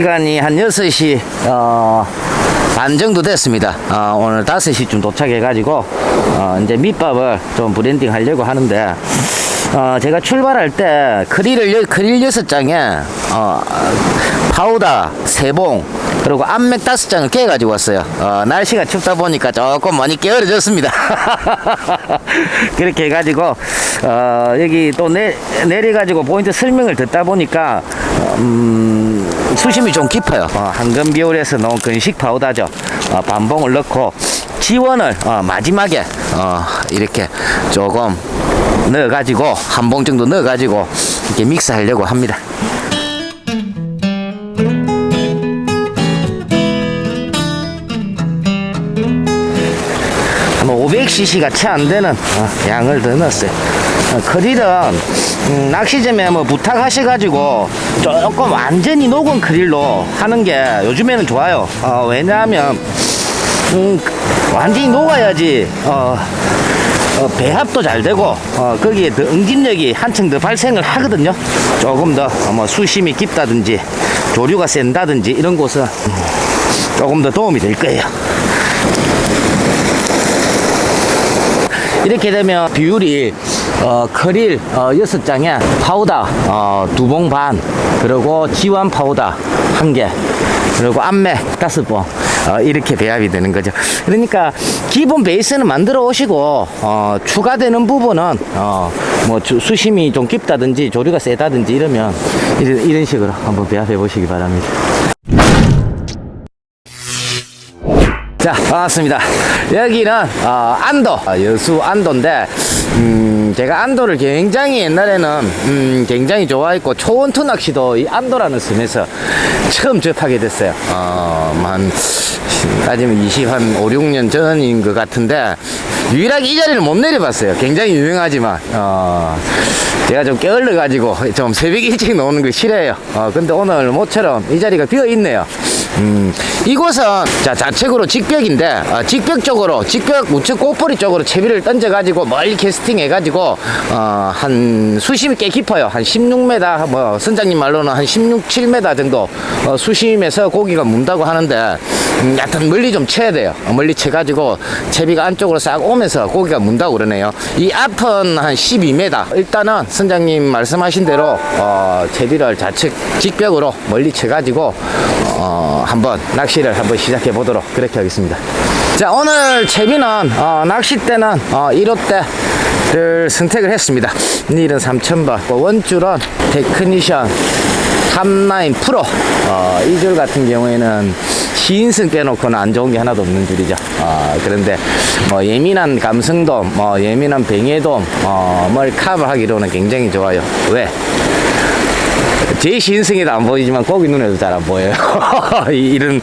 시간이 한 6시 어, 반 정도 됐습니다. 어, 오늘 5시쯤 도착해가지고 어, 이제 밑밥을 좀 브랜딩 하려고 하는데 어, 제가 출발할 때 크릴을 여- 크릴 6장에 어, 파우더 3봉 그리고 암맥 5장을 깨가지고 왔어요. 어, 날씨가 춥다 보니까 조금 많이 게으러졌습니다. 그렇게 해가지고 어, 여기 또 내, 내려가지고 포인트 설명을 듣다 보니까 음, 수심이 좀 깊어요. 어, 한금 비올에서 넣은 건식 파우더죠. 어, 반봉을 넣고 지원을 어, 마지막에 어, 이렇게 조금 넣어가지고 한 봉 정도 넣어가지고 이렇게 믹스하려고 합니다. 한 500cc가 채 안 되는 어, 양을 더 넣었어요. 어, 크릴은 음, 낚시점에 뭐 부탁하셔가지고 조금 완전히 녹은 크릴로 하는 게 요즘에는 좋아요. 어, 왜냐하면 음, 완전히 녹아야지 어, 어, 배합도 잘 되고 어, 거기에 더 응집력이 한층 더 발생을 하거든요. 조금 더 어, 뭐 수심이 깊다든지 조류가 센다든지 이런 곳은 음, 조금 더 도움이 될 거예요. 이렇게 되면 비율이 어, 크릴 어, 6장에 파우더 어, 두봉 반 그리고 지완 파우더 한개 그리고 암맥 다섯 봉 어, 이렇게 배합이 되는 거죠. 그러니까 기본 베이스는 만들어 오시고 어, 추가되는 부분은 어, 뭐 주- 수심이 좀 깊다든지 조류가 세다든지 이러면 이런, 이런 식으로 한번 배합해 보시기 바랍니다. 자 반갑습니다. 여기는 어, 안도 어, 여수 안도인데 음, 제가 안도를 굉장히 옛날에는 음, 굉장히 좋아했고 초원투 낚시도 이 안도라는 섬에서 처음 접하게 됐어요. 어, 한 따지면 20, 한 5, 6년 전인 것 같은데 유일하게 이 자리를 못 내려봤어요. 굉장히 유명하지만 어, 제가 좀 게을러 가지고 좀 새벽 일찍 나오는 거 싫어해요. 어, 근데 오늘 모처럼 이 자리가 비어 있네요 음, 이곳은 자 좌측으로 직벽인데 어, 직벽 쪽으로 직벽 우측 꼬뿌리 쪽으로 채비를 던져가지고 멀리 캐스팅 해가지고 어, 한 수심이 꽤 깊어요. 한 16m 뭐 선장님 말로는 한 16, 7m 정도 어, 수심에서 고기가 문다고 하는데 음, 약간 멀리 좀 쳐야 돼요. 어, 멀리 쳐가지고 채비가 안쪽으로 싹 오면서 고기가 문다고 그러네요. 이 앞은 한 12m 일단은 선장님 말씀하신 대로 어, 채비를 좌측 직벽으로 멀리 쳐가지고 어, 한번 낚시를 한번 시작해 보도록 그렇게 하겠습니다. 자, 오늘 채비는 어, 낚싯대는 어, 1호대를 선택을 했습니다. 닐은 3000번, 뭐 원줄은 테크니션 탑9 프로 어, 이 줄 같은 경우에는 시인승 빼놓고는 안 좋은 게 하나도 없는 줄이죠. 어, 그런데 뭐 예민한 감성돔, 뭐 예민한 뱅에돔, 어, 뭘 커버하기로는 굉장히 좋아요. 왜? 제 신승에도 안 보이지만 거기 눈에도 잘 안 보여요. 이- 이런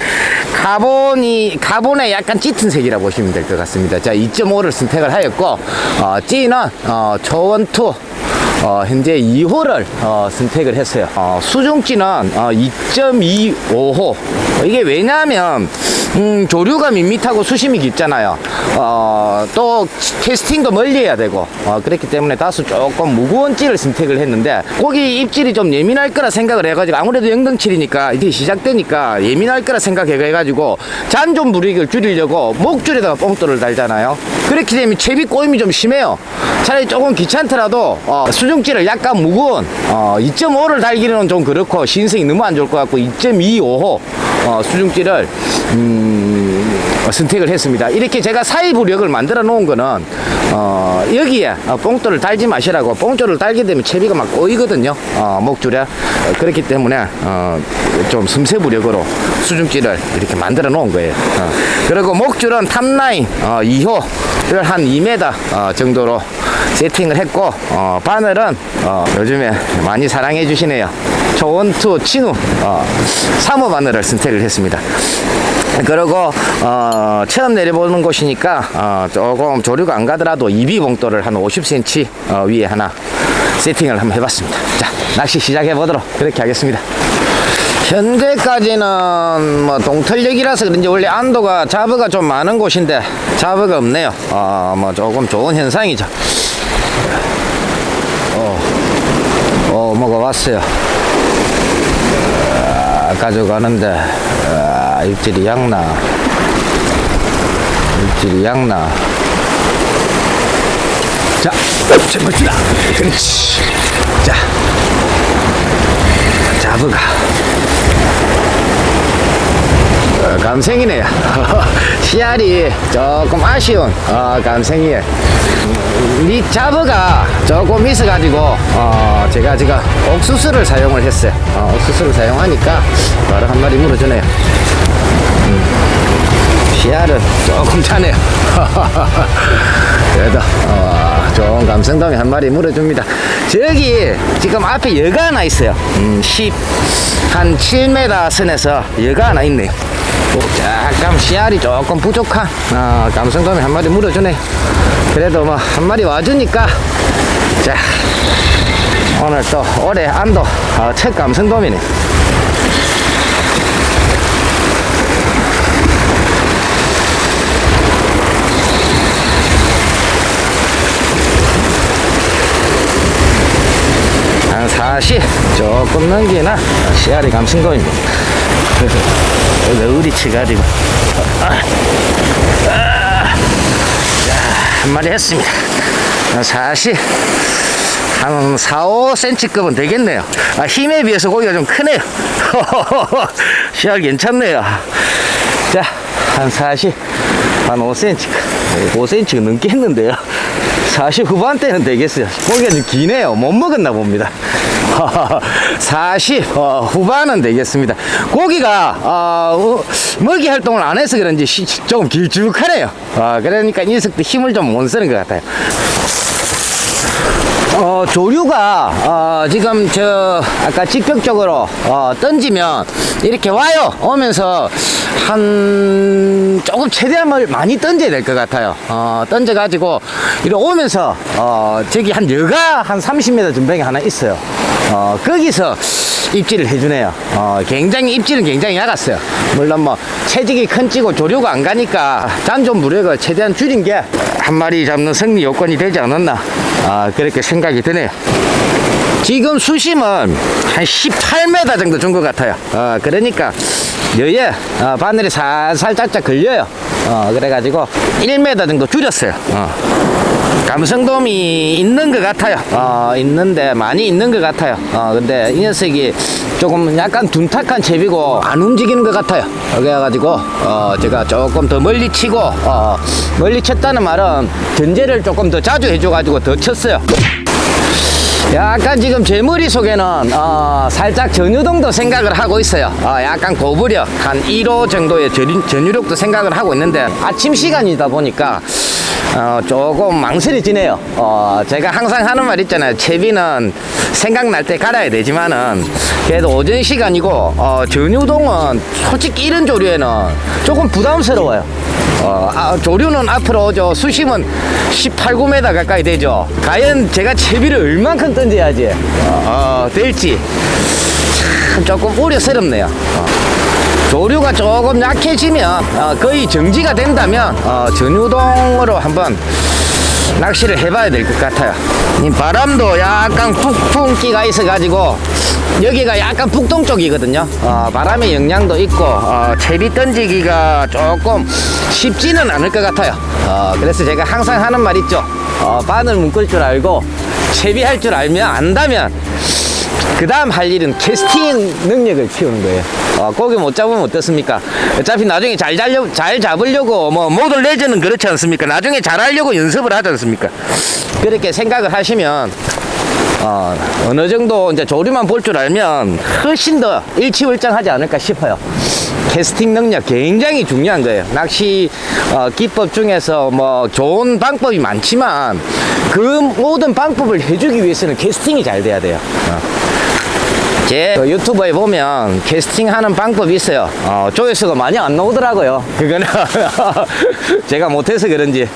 카본이 카본의 약간 짙은 색이라 보시면 될 것 같습니다. 자, 2.5를 선택을 하였고 어, G는 어, 초원투 어, 현재 2호를 어, 선택을 했어요. 어, 수중찌는 어, 2.25호. 이게 왜냐하면 음, 조류가 밋밋하고 수심이 깊잖아요. 어, 또 캐스팅도 멀리 해야 되고 어, 그렇기 때문에 다소 조금 무거운 찌를 선택을 했는데 고기 입질이 좀 예민할 거라 생각을 해가지고 아무래도 영등칠이니까 이게 시작되니까 예민할 거라 생각해가지고 잔좀 불이익을 줄이려고 목줄에다가 뽕돌을 달잖아요. 그렇게 되면 채비 꼬임이 좀 심해요. 차라리 조금 귀찮더라도 어, 수중찌를 약간 무거운 어, 2.5를 달기는 좀 그렇고 신성이 너무 안 좋을 것 같고 2.25호 어, 수중찌를 음, 어, 선택을 했습니다. 이렇게 제가 사이부력을 만들어 놓은 거는 어, 여기에 어, 뽕돌을 달지 마시라고 뽕돌을 달게 되면 채비가 막 꼬이거든요. 어, 목줄에 어, 그렇기 때문에 어, 좀 섬세부력으로 수중찌를 이렇게 만들어 놓은 거예요. 어, 그리고 목줄은 탑라인 어, 2호를 한 2m 어, 정도로 세팅을 했고 어, 바늘은 어, 요즘에 많이 사랑해 주시네요. 초원투 친우 어, 3호 바늘을 선택을 했습니다. 그리고 어, 처음 내려보는 곳이니까 어, 조금 조류가 안 가더라도 이비 봉돌을 한 50cm 어, 위에 하나 세팅을 한번 해봤습니다. 자 낚시 시작해 보도록 그렇게 하겠습니다. 현재까지는 뭐 동털역이라서 그런지 원래 안도가 자버가 좀 많은 곳인데 자버가 없네요. 어, 뭐 조금 좋은 현상이죠. 어, 어 먹어봤어요. 가져가는데 아, 입질이 양나. 입질이 양나. 자 잡아주라 그렇지 자 잡아가 어, 감생이네요. 씨알이 조금 아쉬운 어, 감생이에요. 이 잡어가 조금 있어가지고 어, 제가 지금 옥수수를 사용을 했어요. 어, 옥수수를 사용하니까 바로 한 마리 물어주네요. 음, 씨알은 조금 차네요. 그래도 어, 좋은 감성돔이 한 마리 물어줍니다. 저기 지금 앞에 여가 하나 있어요. 음, 10, 한 7m 선에서 여가 하나 있네요. 약간 씨알이 조금 부족한 어, 감성돔이 한 마리 물어주네. 그래도 뭐 한 마리 와주니까. 자 오늘 또 올해 안도 어, 첫 감성돔이네 40 조금 넘기나 씨알이 감성돔입니다 여기 의리 치가지고 한 마리 했습니다. 40, 한 4, 5cm급은 되겠네요. 아, 힘에 비해서 고기가 좀 크네요. 씨알 괜찮네요. 자, 한 40, 한 5cm, 5cm 넘겠는데요. 40 후반대는 되겠어요. 고기가 좀 기네요. 못 먹었나 봅니다. 40 어, 후반은 되겠습니다. 고기가 어, 우- 먹이 활동을 안 해서 그런지 시- 조금 길쭉하네요. 아, 그러니까 이 녀석도 힘을 좀 못 쓰는 것 같아요. 어, 조류가, 어, 지금 저, 아까 직격적으로, 어, 던지면 이렇게 와요. 오면서 한, 조금 최대한 뭘 많이 던져야 될 것 같아요. 어, 던져 가지고, 이리 오면서, 어, 저기 한 여가 한 30m 전방에 하나 있어요. 어, 거기서 입질을 해주네요. 어, 굉장히 입질은 굉장히 약았어요. 물론 뭐 체직이 큰 찌고 조류가 안 가니까 잔존 무력을 최대한 줄인 게 한 마리 잡는 승리 요건이 되지 않았나 아, 그렇게 생각이 드네요. 지금 수심은 한 18m 정도 준 것 같아요. 어, 그러니까 여기에 어, 바늘이 살살 짝짝 걸려요. 어, 그래가지고 1m 정도 줄였어요. 어. 감성돔이 있는 것 같아요. 어, 있는데 많이 있는 것 같아요. 어, 근데 이 녀석이 조금 약간 둔탁한 채비고 안 움직이는 것 같아요. 그래가지고 어, 제가 조금 더 멀리 치고 어, 멀리 쳤다는 말은 견제를 조금 더 자주 해줘가지고 더 쳤어요. 약간 지금 제 머릿속에는 어, 살짝 전유동도 생각을 하고 있어요. 어, 약간 고부력 한 1호 정도의 전, 전유력도 생각을 하고 있는데 아침 시간이다 보니까 어, 조금 망설여지네요. 어, 제가 항상 하는 말 있잖아요. 채비는 생각날 때 갈아야 되지만은 그래도 오전 시간이고 어, 전유동은 솔직히 이런 조류에는 조금 부담스러워요 어, 아, 조류는 앞으로 오죠. 수심은 18, 9m 가까이 되죠. 과연 제가 채비를 얼만큼 던져야지 어, 어, 될지 참 조금 우려스럽네요. 어. 조류가 조금 약해지면 어, 거의 정지가 된다면 어, 전유동으로 한번 낚시를 해봐야 될 것 같아요. 이 바람도 약간 북풍기가 있어가지고 여기가 약간 북동 쪽이거든요. 어, 바람의 영향도 있고 어, 채비 던지기가 조금 쉽지는 않을 것 같아요. 어, 그래서 제가 항상 하는 말 있죠. 어, 바늘 묶을 줄 알고 채비할 줄 알면 안다면 그 다음 할 일은 캐스팅 능력을 키우는 거예요. 어, 고기 못 잡으면 어떻습니까? 어차피 나중에 잘, 잡려, 잘 잡으려고 뭐 모델 레저는 그렇지 않습니까? 나중에 잘 하려고 연습을 하지 않습니까? 그렇게 생각을 하시면 어, 어느 정도 이제 조류만 볼 줄 알면 훨씬 더 일치월장하지 않을까 싶어요. 캐스팅 능력 굉장히 중요한 거예요. 낚시 어, 기법 중에서 뭐 좋은 방법이 많지만 그 모든 방법을 해주기 위해서는 캐스팅이 잘 돼야 돼요. 어. 제 유튜브에 보면 캐스팅 하는 방법이 있어요. 어, 조회수가 많이 안 나오더라고요. 그거는 제가 못해서 그런지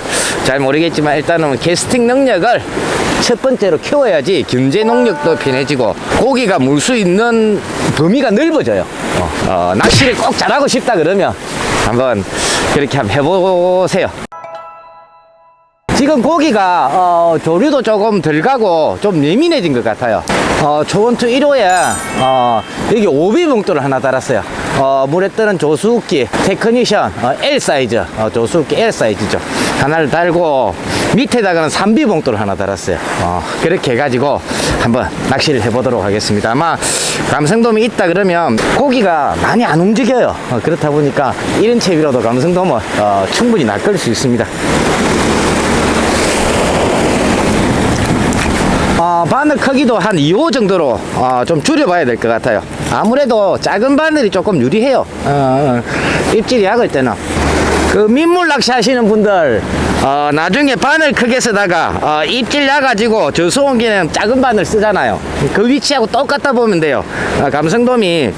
잘 모르겠지만 일단은 캐스팅 능력을 첫 번째로 키워야지 경제 능력도 편해지고 고기가 물 수 있는 범위가 넓어져요. 어, 어, 낚시를 꼭 잘하고 싶다 그러면 한번 그렇게 한번 해보세요. 지금 고기가 어, 조류도 조금 덜 가고 좀 예민해진 것 같아요. 어, 초원투 1호에 어, 여기 오비 봉돌을 하나 달았어요. 어, 물에 뜨는 조수욱기 테크니션 어, L 사이즈 어, 조수욱기 L 사이즈죠. 하나를 달고 밑에다가는 3비 봉돌을 하나 달았어요. 어, 그렇게 해가지고 한번 낚시를 해보도록 하겠습니다. 아마 감성돔이 있다 그러면 고기가 많이 안 움직여요. 어, 그렇다 보니까 이런 채비로도 감성돔은 어, 충분히 낚을 수 있습니다. 어, 바늘 크기도 한 2호 정도로 어, 좀 줄여봐야 될 것 같아요. 아무래도 작은 바늘이 조금 유리해요. 어, 입질이 약을 때는. 그 민물 낚시 하시는 분들 어, 나중에 바늘 크게 쓰다가 어, 입질 나가지고 저수온기는 작은 바늘 쓰잖아요. 그 위치하고 똑같다 보면 돼요. 어, 감성돔이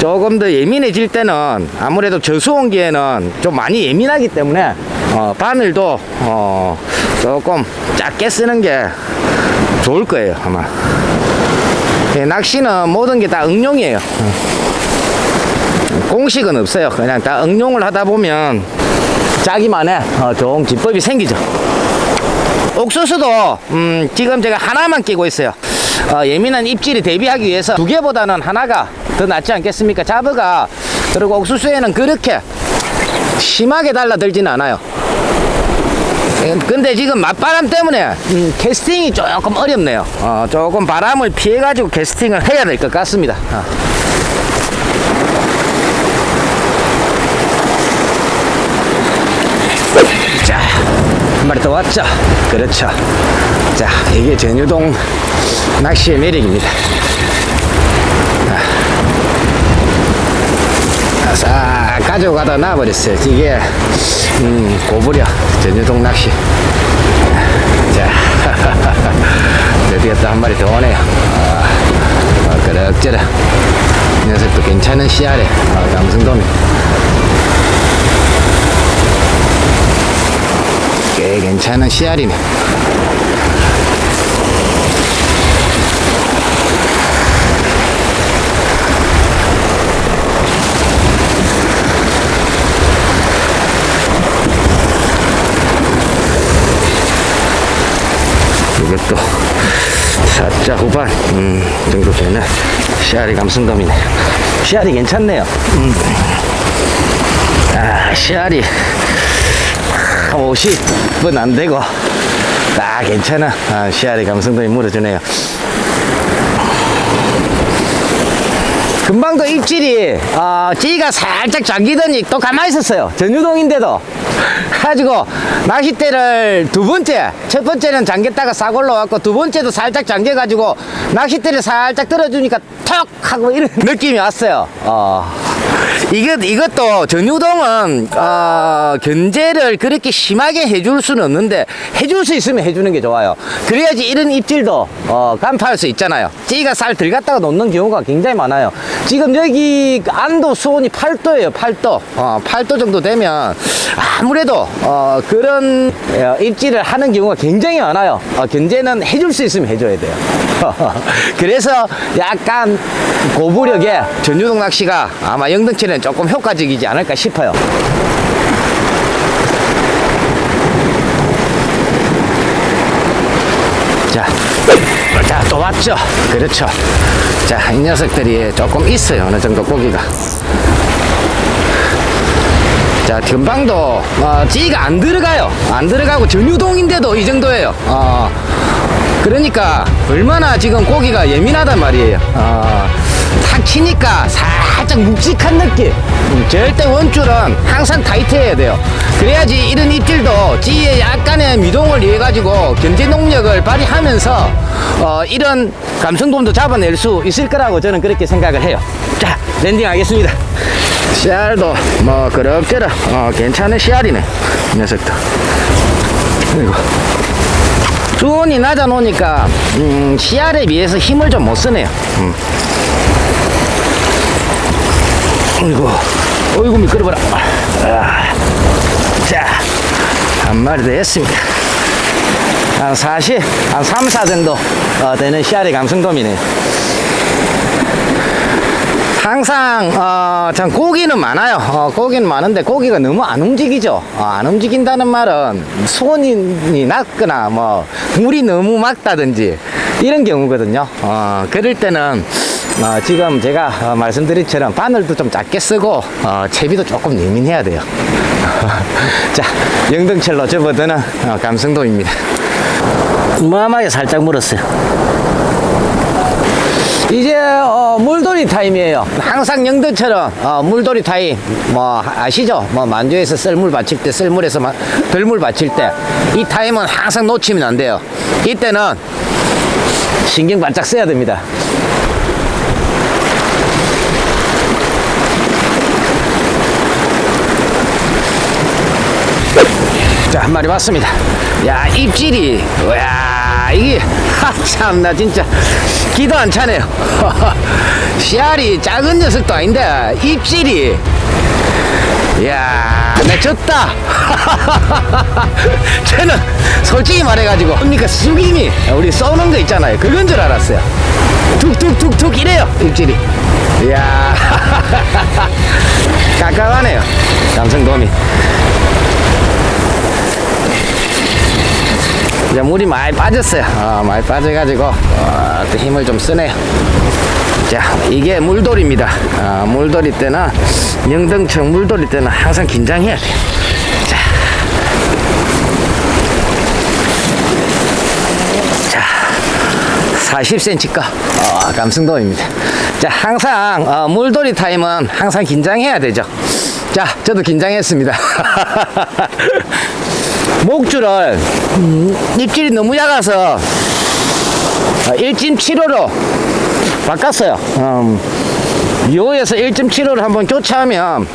조금 더 예민해질 때는 아무래도 저수온기에는 좀 많이 예민하기 때문에 어, 바늘도 어, 조금 작게 쓰는 게 좋을 거예요 아마. 예, 낚시는 모든 게 다 응용이에요. 공식은 없어요. 그냥 다 응용을 하다 보면 자기만의 어, 좋은 기법이 생기죠. 옥수수도 음, 지금 제가 하나만 끼고 있어요. 어, 예민한 입질이 대비하기 위해서 두 개보다는 하나가 더 낫지 않겠습니까 자브가 그리고 옥수수에는 그렇게 심하게 달라들지는 않아요 예, 근데 지금 맞바람 때문에 음, 캐스팅이 조금 어렵네요. 어, 조금 바람을 피해가지고 캐스팅을 해야 될 것 같습니다. 어. 자, 한 마리 더 왔죠? 그렇죠. 자, 이게 전유동 낚시의 매력입니다. 싹 가져가다 놔버렸어요. 이게, 음, 고부려. 전유동 낚시. 자, 드디어 또 한 마리 더 오네요. 아, 어, 그럭저럭. 이 녀석도 괜찮은 씨알에, 어, 감성돔이. 꽤 괜찮은 씨알이네. 이것도 살짝 후반. 음, 정도 되는 씨알이 감성돔이네. 씨알이 괜찮네요. 음. 아 씨알이 50은 안 되고. 아 괜찮아. 아, 씨알이 감성돔이 물어주네요. 금방 더 입질이. 어, 찌가 살짝 잠기더니 또 가만히 있었어요. 전유동인데도 가지고 낚싯대를 두 번째 첫 번째는 잠겼다가 싹 올라왔고 두 번째도 살짝 잠겨가지고 낚싯대를 살짝 들어주니까 턱 하고 이런 느낌이 왔어요 어. 이것, 이것도 전유동은 어, 견제를 그렇게 심하게 해줄 수는 없는데 해줄 수 있으면 해주는 게 좋아요. 그래야지 이런 입질도 어, 간파할 수 있잖아요. 찌가 살 들어갔다가 놓는 경우가 굉장히 많아요. 지금 여기 안도 수온이 8도예요 8도. 어, 8도 정도 되면 아무래도 어, 그런 어, 입질을 하는 경우가 굉장히 많아요. 어, 견제는 해줄 수 있으면 해줘야 돼요. 그래서 약간 고부력의 전유동 낚시가 아마 영등 치는 조금 효과적이지 않을까 싶어요 자, 자, 또 왔죠? 그렇죠. 자, 이 녀석들이 조금 있어요. 어느 정도 고기가. 자, 금방도, 어, 찌가 안 들어가요. 안 들어가고 전유동인데도 이 정도예요. 어, 그러니까, 얼마나 지금 고기가 예민하단 말이에요. 어, 탁 치니까 살짝 묵직한 느낌. 음, 절대 원줄은 항상 타이트해야 돼요. 그래야지 이런 입질도 찌에 약간의 미동을 이해 가지고 견제 능력을 발휘하면서 어, 이런 감성돔도 잡아낼 수 있을 거라고 저는 그렇게 생각을 해요. 자, 랜딩 하겠습니다. 씨알도 뭐 그럭저럭 어, 괜찮은 씨알이네. 이 녀석도. 그리고 수온이 낮아 놓으니까 음, 씨알에 비해서 힘을 좀 못 쓰네요. 음. 어이구, 어이구, 미끄러워라. 아, 자, 한 마리 더 했습니다. 한 40, 한 3, 4 정도 어, 되는 씨알의 감성돔이네. 항상 어, 참 고기는 많아요. 어, 고기는 많은데 고기가 너무 안 움직이죠. 어, 안 움직인다는 말은 수온이 낮거나 뭐 물이 너무 맑다든지 이런 경우거든요. 어, 그럴 때는 어, 지금 제가 어, 말씀드린처럼 바늘도 좀 작게 쓰고 어, 채비도 조금 예민해야 돼요. 자, 영등철로 접어드는 어, 감성도입니다. 무함하게 살짝 물었어요. 이제 어, 물돌이 타임이에요. 항상 영등처럼 어, 물돌이 타임 뭐 아시죠? 뭐 만주에서 썰물 받칠 때 썰물에서 마- 덜물 받칠 때 이 타임은 항상 놓치면 안 돼요. 이때는 신경 바짝 써야 됩니다. 한 마리 왔습니다. 야, 입질이, 야, 이게, 하, 참, 나 진짜, 기도 안 차네요. 씨알이 작은 녀석도 아닌데, 입질이, 야, 나 졌다. 저는 솔직히 말해가지고, 그러니까 숙임이, 우리 쏘는 거 있잖아요. 그건 줄 알았어요. 툭툭툭툭 이래요, 입질이. 이야, 깜깜하네요. 감성돔이. 이제 물이 많이 빠졌어요. 어, 많이 빠져가지고 어, 또 힘을 좀 쓰네요. 자, 이게 물돌입니다. 어, 물돌이 때는 영등청 물돌이 때는 항상 긴장해야 돼요. 자, 자, 40cm 거 어, 감성돔입니다. 자, 항상 어, 물돌이 타임은 항상 긴장해야 되죠. 자, 저도 긴장했습니다. 목줄을 음, 입질이 너무 작아서 어, 1.75로 바꿨어요. 음, 2호에서 1.75로 한번 교체하면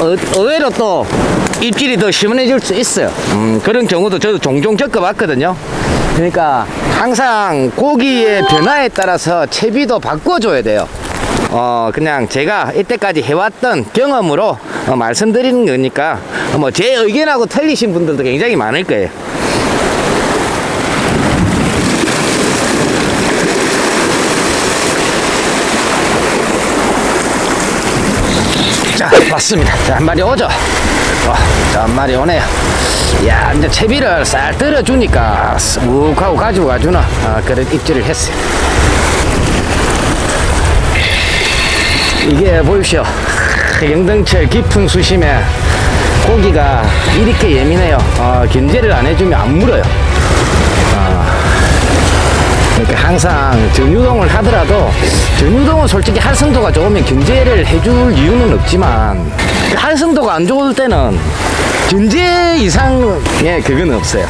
어, 의외로 또 입질이 더 시원해질 수 있어요. 음, 그런 경우도 저도 종종 겪어봤거든요. 그러니까 항상 고기의 변화에 따라서 채비도 바꿔줘야 돼요. 어, 그냥 제가 이때까지 해왔던 경험으로 어, 말씀드리는 거니까 뭐 제 의견하고 틀리신 분들도 굉장히 많을 거예요. 자, 맞습니다. 자, 한 마리 오죠? 어, 자, 한 마리 오네요. 야, 이제 채비를 쌀 떨어주니까 쑥 하고 가지고 가주나. 아, 그런 입질을 했어요. 이게 보십시오. 영등철 깊은 수심에 고기가 이렇게 예민해요. 어, 견제를 안 해주면 안 물어요. 그러니까 항상 전유동을 하더라도 전유동은 솔직히 활성도가 좋으면 견제를 해줄 이유는 없지만 그 활성도가 안 좋을 때는 견제 이상의 그건 없어요.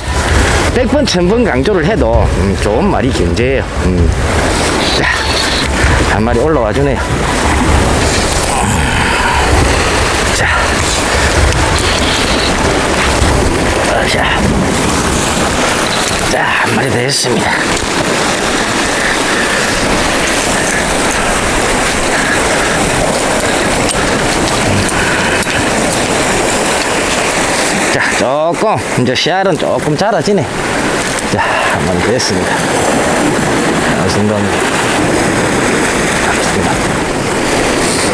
100번, 1000번 강조를 해도 음, 좋은 말이 견제예요. 음. 자, 한 마리 올라와 주네요. 자. 자, 한 마리 더 했습니다. 자, 조금, 이제 씨알은 조금 자라지네. 자, 한 마리 됐습니다. 순간.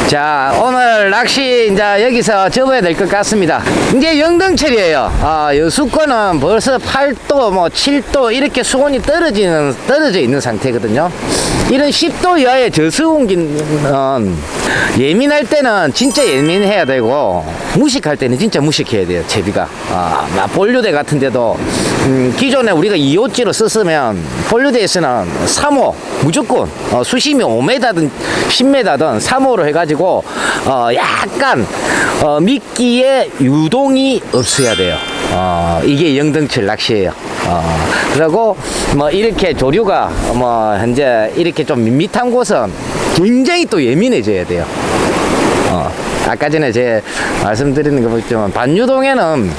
자, 오늘 낚시 이제 여기서 접어야 될 것 같습니다. 이제 영등철이에요. 아, 여수권은 벌써 8도, 뭐 7도 이렇게 수온이 떨어지는, 떨어져 있는 상태거든요. 이런 10 도 이하의 저수온기는 예민할 때는 진짜 예민해야 되고, 무식할 때는 진짜 무식해야 돼요, 제비가. 아, 막 본류대 같은 데도, 음, 기존에 우리가 2호찌로 썼으면, 본류대에서는 3호, 무조건, 어, 수심이 5m든 10m든 3호로 해가지고, 어, 약간, 어, 미끼에 유동이 없어야 돼요. 어, 이게 영등철 낚시예요. 어, 그리고 뭐 이렇게 조류가 뭐 현재 이렇게 좀 밋밋한 곳은 굉장히 또 예민해져야 돼요. 어, 아까 전에 제 말씀드리는 거 보지만 반유동에는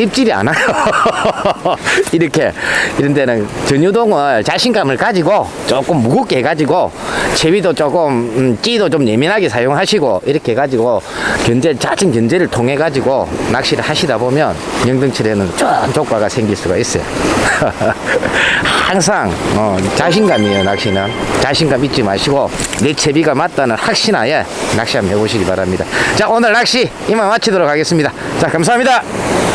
입질이 안 와요. 이렇게 이런 데는 전유동을 자신감을 가지고 조금 무겁게 해가지고 채비도 조금 음, 찌도 좀 예민하게 사용하시고 이렇게 해가지고 견제 잦은 견제를 통해 가지고 낚시를 하시다 보면 영등칠에는 좋은 효과가 생길 수가 있어요. 항상 어, 자신감이에요 낚시는 자신감 잊지 마시고 내 채비가 맞다는 확신하에 낚시 한번 해보시기 바랍니다. 자 오늘 낚시 이만 마치도록 하겠습니다. 자 감사합니다.